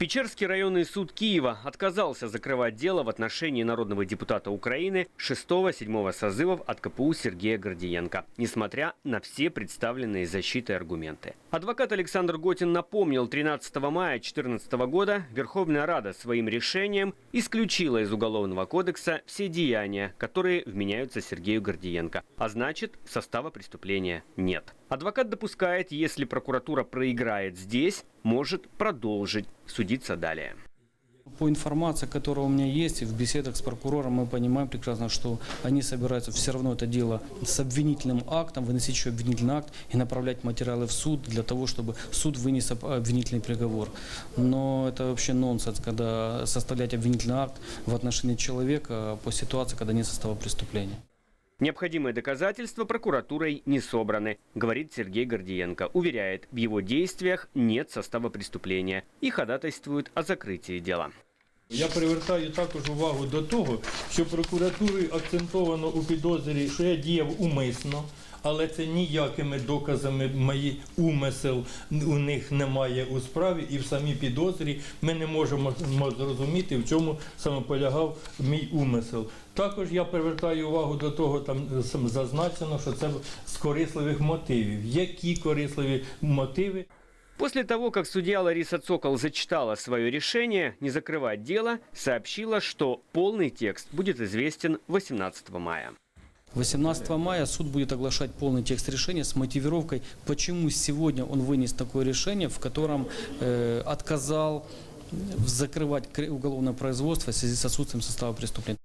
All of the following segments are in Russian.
Печерский районный суд Киева отказался закрывать дело в отношении народного депутата Украины 6-7 созывов от КПУ Сергея Гордиенко, несмотря на все представленные защитой аргументы. Адвокат Александр Готин напомнил, 13 мая 2014 года Верховная Рада своим решением исключила из Уголовного кодекса все деяния, которые вменяются Сергею Гордиенко, а значит, состава преступления нет. Адвокат допускает, если прокуратура проиграет здесь, может продолжить судиться далее. По информации, которая у меня есть, и в беседах с прокурором мы понимаем прекрасно, что они собираются все равно это дело с обвинительным актом, выносить еще обвинительный акт и направлять материалы в суд для того, чтобы суд вынес об- обвинительный приговор. Но это вообще нонсенс, когда составлять обвинительный акт в отношении человека по ситуации, когда нет состава преступления. Необходимые доказательства прокуратурой не собраны, говорит Сергей Гордиенко. Уверяет, в его действиях нет состава преступления и ходатайствует о закрытии дела. Я привертаю також увагу до того, що прокуратурою акцентовано у підозрі, що я діяв умисно, Але це ніякими доказами мої умисел у них немає у справі, і в самій підозрі ми не можемо зрозуміти, в чому саме полягав мій умисел. Також я привертаю увагу до того, там зазначено, що це з корисливих мотивів. Які корисливі мотиви? После того, как судья Лариса Цокол зачитала свое решение не закрывать дело, сообщила, что полный текст будет известен 18 мая. 18 мая суд будет оглашать полный текст решения с мотивировкой, почему сегодня он вынес такое решение, в котором э, отказал закрывать кр- уголовное производство в связи с отсутствием состава преступления.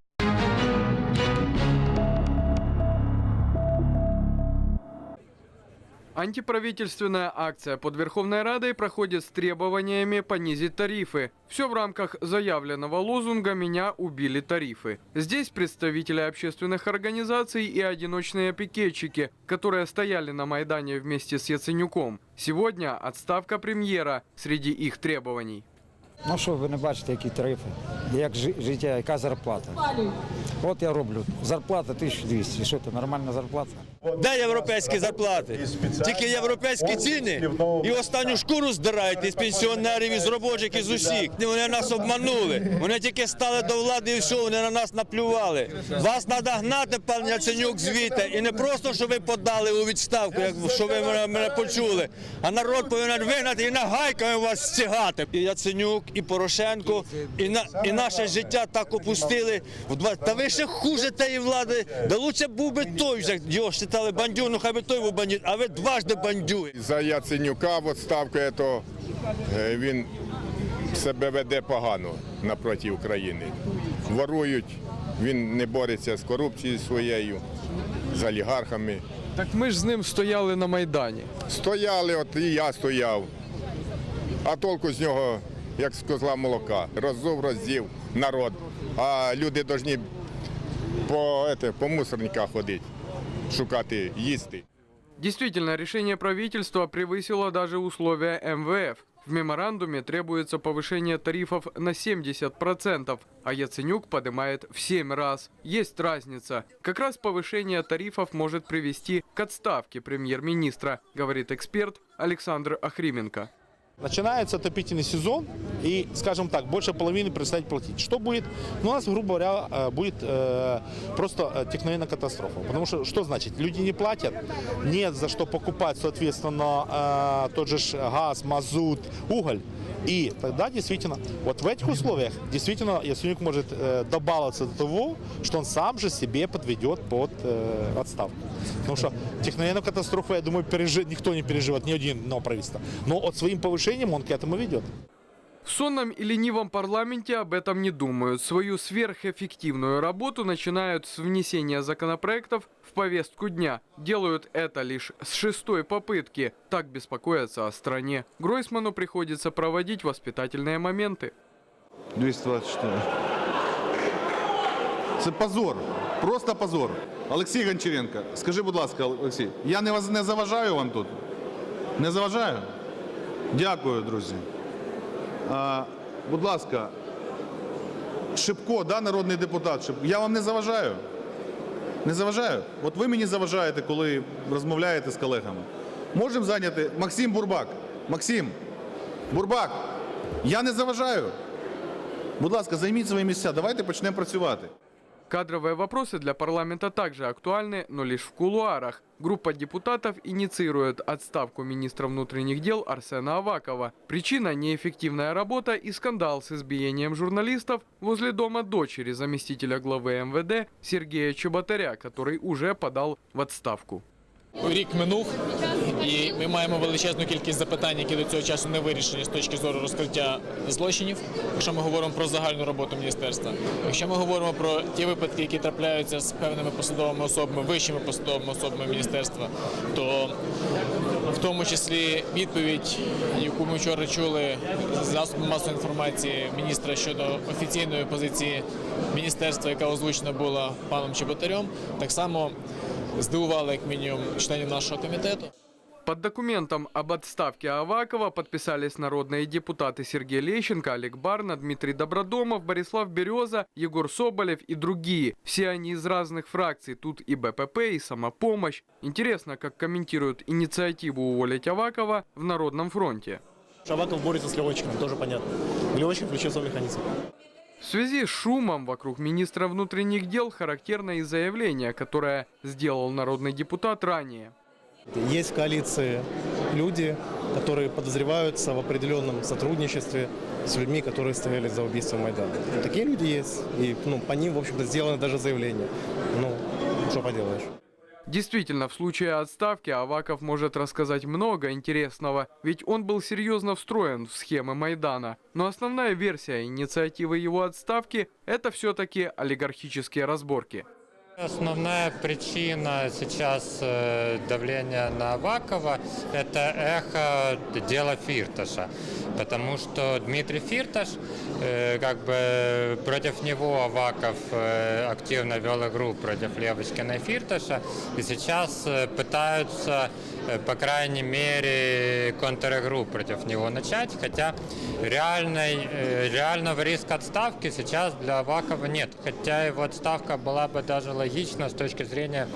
Антиправительственная акция под Верховной Радой проходит с требованиями понизить тарифы. Все в рамках заявленного лозунга «Меня убили тарифы». Здесь представители общественных организаций и одиночные пикетчики, которые стояли на Майдане вместе с Яценюком. Сегодня отставка премьера среди их требований. Ну що, ви не бачите, які тарифи, як жи- життя, яка зарплата. От я роблю. Зарплата 1200. Що це нормальна зарплата? Де європейські зарплати? Тільки європейські ціни і останню шкуру здирають із пенсіонерів, із робочих, із усіх. Вони нас обманули. Вони тільки стали до влади і все, вони на нас наплювали. Вас треба гнати, пан Яценюк, звідти. І не просто, що ви подали у відставку, як що ви мене, почули. А народ повинен вигнати і нагайками вас стягати. І Яценюк, і Порошенко, і, на, і наше життя так опустили. Та ви ще хуже тієї влади. Да лучше був би той, як його вважали бандюр, ну хай би той був бандит, а ви дважди бандюри. За Яценюка в відставку, то е, він себе веде погано напроти України. Ворують, він не бореться з корупцією своєю, з олігархами. Так ми ж з ним стояли на Майдані. Стояли, от і я стояв. А толку з нього, як з козла молока. Роззов, роздів народ. А люди повинні по, по мусорниках ходити, шукати їсти. Действительно, решение правительства превысило даже условия МВФ. В меморандуме требуется повышение тарифов на 70%, а Яценюк поднимает в 7 раз. Есть разница. Как раз повышение тарифов может привести к отставке премьер-министра, говорит эксперт Александр Охрименко. Начинается отопительный сезон, и, скажем так, больше половины перестать платить. Что будет? Ну, у нас, грубо говоря, э, будет э, просто э, техногенная катастрофа. Потому что, что значит? Люди не платят, нет за что покупать, соответственно, э, тот же газ, мазут, уголь. И тогда действительно, вот в этих условиях, действительно, Ясенюк может э, добавиться до того, что он сам же себе подведет под э, отставку. Потому что техногенную катастрофу, я думаю, пережи- никто не переживет, ни один но правительство. Но от своим повышением он к этому ведет. В сонном и ленивом парламенте об этом не думают. Свою сверхэффективную работу начинают с внесения законопроектов в повестку дня. Делают это лишь с шестой попытки. Так беспокоятся о стране. Гройсману приходится проводить воспитательные моменты. 224. Це позор. Просто позор. Олексій Гончаренко, скажи, будь ласка, Олексій, я не, вас- не заважаю вам тут? Не заважаю? Дякую, друзі. А, будь ласка, Шипко, да, народний депутат. Шипко. Я вам не заважаю? Не заважаю? От ви мені заважаєте, коли розмовляєте з колегами. Можемо зайняти Максим Бурбак. Максим, Бурбак, Я не заважаю. Будь ласка, займіть свої місця. Давайте почнемо працювати. Кадровые вопросы для парламента также актуальны, но лишь в кулуарах. Группа депутатов инициирует отставку министра внутренних дел Арсена Авакова. Причина – неэффективная работа и скандал с избиением журналистов возле дома дочери заместителя главы МВД Сергея Чеботаря, который уже подал в отставку. Рік минув, і ми маємо величезну кількість запитань, які до цього часу не вирішені з точки зору розкриття злочинів. Якщо ми говоримо про загальну роботу міністерства, якщо ми говоримо про ті випадки, які трапляються з певними посадовими особами, вищими посадовими особами міністерства, то в тому числі відповідь, яку ми вчора чули з засобів масової інформації міністра щодо офіційної позиції міністерства, яка озвучена була паном Чеботарем, так само здивувала як мінімум членів нашого комітету. Под документом об отставке Авакова подписались народные депутаты Сергей Лещенко, Олег Барна, Дмитрий Добродомов, Борислав Береза, Егор Соболев и другие. Все они из разных фракций. Тут и БПП, и самопомощь. Интересно, как комментируют инициативу уволить Авакова в Народном фронте. Шаваков борется с Левочкиным, тоже понятно. Левочкин включил свой механизм. В связи с шумом вокруг министра внутренних дел характерно и заявление, которое сделал народный депутат ранее. Есть в коалиции люди, которые подозреваются в определенном сотрудничестве с людьми, которые стояли за убийством Майдана. Такие люди есть. И ну, по ним, в общем-то, сделано даже заявление. Ну, что поделаешь. Действительно, в случае отставки Аваков может рассказать много интересного, ведь он был серьезно встроен в схемы Майдана. Но основная версия инициативы его отставки – это все-таки олигархические разборки. Основная причина сейчас э, давления на Авакова – это эхо дела Фирташа. Потому что Дмитрий Фирташ, э, как бы против него Аваков э, активно вел игру против Левочкина и Фирташа. И сейчас пытаются, по крайней мере, контр-игру против него начать. Хотя реальной, э, реального риска отставки сейчас для Авакова нет. Хотя его отставка была бы даже логична с точки зрения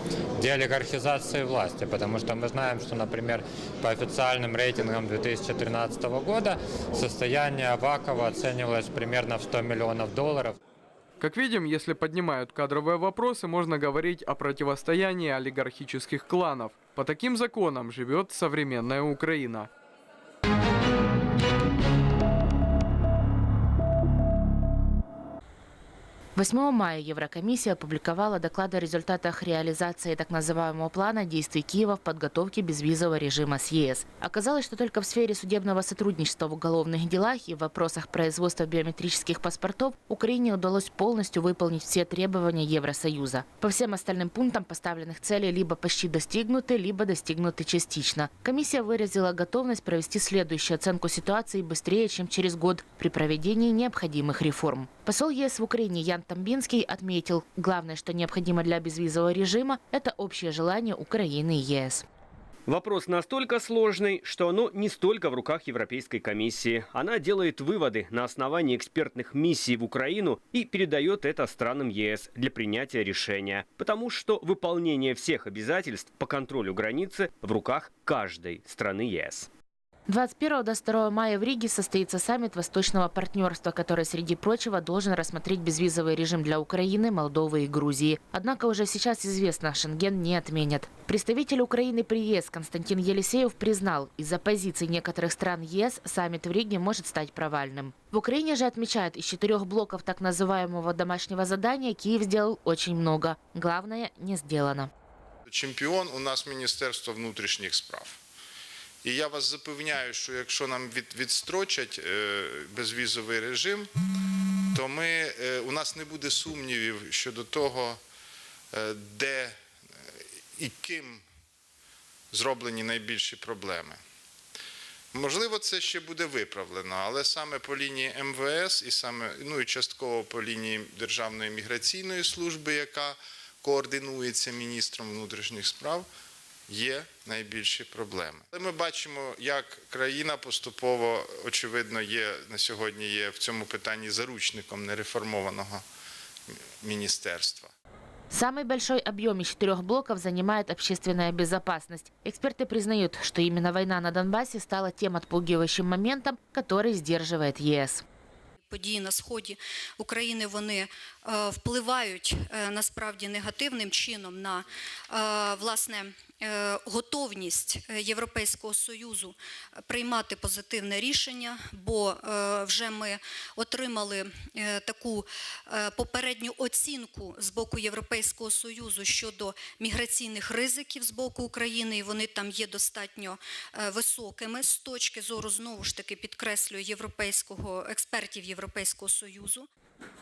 деолигархизации власти. Потому что мы знаем, что, например, по официальным рейтингам 2013 года состояние Авакова оценивалось примерно в 100 миллионов долларов. Как видим, если поднимают кадровые вопросы, можно говорить о противостоянии олигархических кланов. По таким законам живет современная Украина. Восьмого мая Еврокомиссия опубликовала доклад о результатах реализации так называемого плана действий Киева в подготовке безвизового режима с ЕС. Оказалось, что только в сфере судебного сотрудничества в уголовных делах и в вопросах производства биометрических паспортов Украине удалось полностью выполнить все требования Евросоюза. По всем остальным пунктам поставленных целей либо почти достигнуты, либо достигнуты частично. Комиссия выразила готовность провести следующую оценку ситуации быстрее, чем через год при проведении необходимых реформ. Посол ЕС в Украине Ян Тамбинский отметил, главное, что необходимо для безвизового режима, это общее желание Украины и ЕС. Вопрос настолько сложный, что оно не столько в руках Европейской комиссии. Она делает выводы на основании экспертных миссий в Украину и передает это странам ЕС для принятия решения. Потому что выполнение всех обязательств по контролю границы в руках каждой страны ЕС. 21-22 мая в Риге состоится саммит Восточного партнерства, который, среди прочего, должен рассмотреть безвизовый режим для Украины, Молдовы и Грузии. Однако уже сейчас известно, Шенген не отменят. Представитель Украины при ЕС Константин Елисеев признал, из-за позиций некоторых стран ЕС саммит в Риге может стать провальным. В Украине же отмечают, из четырех блоков так называемого домашнего задания Киев сделал очень много. Главное не сделано. Чемпіон у нас Міністерство внутрішніх справ. І я вас запевняю, що якщо нам від, відстрочать е, безвізовий режим, то ми, е, у нас не буде сумнівів щодо того, е, де і ким зроблені найбільші проблеми. Можливо, це ще буде виправлено, але саме по лінії МВС і саме ну і частково по лінії Державної міграційної служби, яка координується міністром внутрішніх справ, є найбільші проблеми. Але ми бачимо, як країна поступово, очевидно, є на сьогодні є в цьому питанні заручником нереформованого міністерства. Самый большой объем из четырех блоков занимает общественная безопасность. Эксперты признают, что именно война на Донбассе стала тем отпугивающим моментом, который сдерживает ЕС. Події на сході України вони е, впливають е, насправді негативним чином на е, власне е, готовність е, Європейського союзу приймати позитивне рішення, бо е, вже ми отримали е, таку е, попередню оцінку з боку Європейського союзу щодо міграційних ризиків з боку України, і вони там є достатньо е, високими з точки зору знову ж таки підкреслюю європейського експертів Європейського союзу.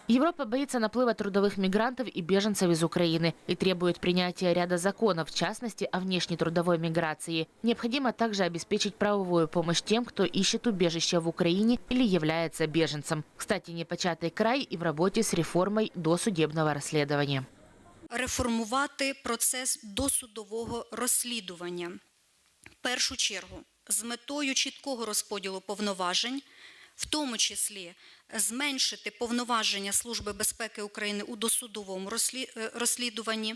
Европа боится наплыва трудовых мигрантов и беженцев из Украины и требует принятия ряда законов, в частности, о внешней трудовой миграции. Необходимо также обеспечить правовую помощь тем, кто ищет убежище в Украине или является беженцем. Кстати, непочатый край и в работе с реформой досудебного расследования. реформувати процес досудового розслідування. В першу чергу з метою чіткого розподілу повноважень, в тому числі зменшити повноваження Служби безпеки України у досудовому е, розслідуванні.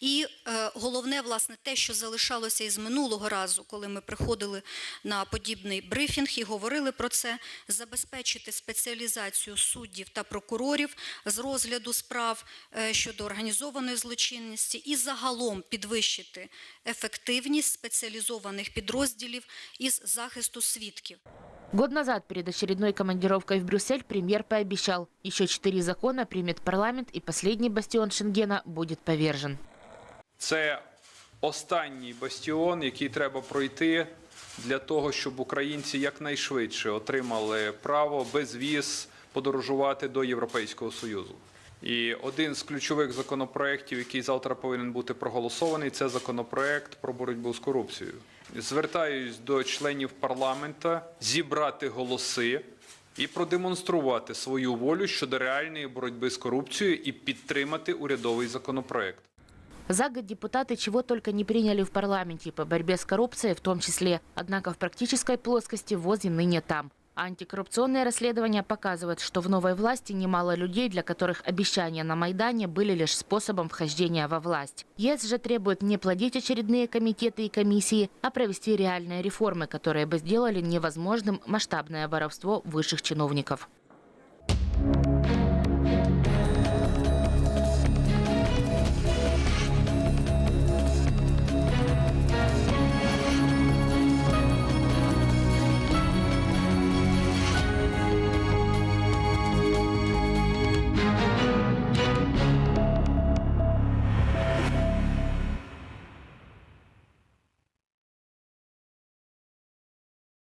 І е, головне, власне, те, що залишалося із минулого разу, коли ми приходили на подібний брифінг і говорили про це, забезпечити спеціалізацію суддів та прокурорів з розгляду справ е, щодо організованої злочинності і загалом підвищити ефективність спеціалізованих підрозділів із захисту свідків. Год назад перед очередной командировкой в Брюссель премьер пообещал, еще четыре закона примет парламент и последний бастион Шенгена будет повержен. Це останній бастіон, який треба пройти для того, щоб українці якнайшвидше отримали право без віз подорожувати до Європейського Союзу. І один з ключових законопроєктів, який завтра повинен бути проголосований, це законопроєкт про боротьбу з корупцією. Звертаюсь до членів парламента зібрати голоси і продемонструвати свою волю щодо реальної боротьби з корупцією і підтримати урядовий законопроект. За год депутаты чего только не приняли в парламенте по борьбе с коррупцией в том числе. Однако в практической плоскости ВОЗ и ныне там. Антикоррупционные расследования показывают, что в новой власти немало людей, для которых обещания на Майдане были лишь способом вхождения во власть. ЕС же требует не плодить очередные комитеты и комиссии, а провести реальные реформы, которые бы сделали невозможным масштабное воровство высших чиновников.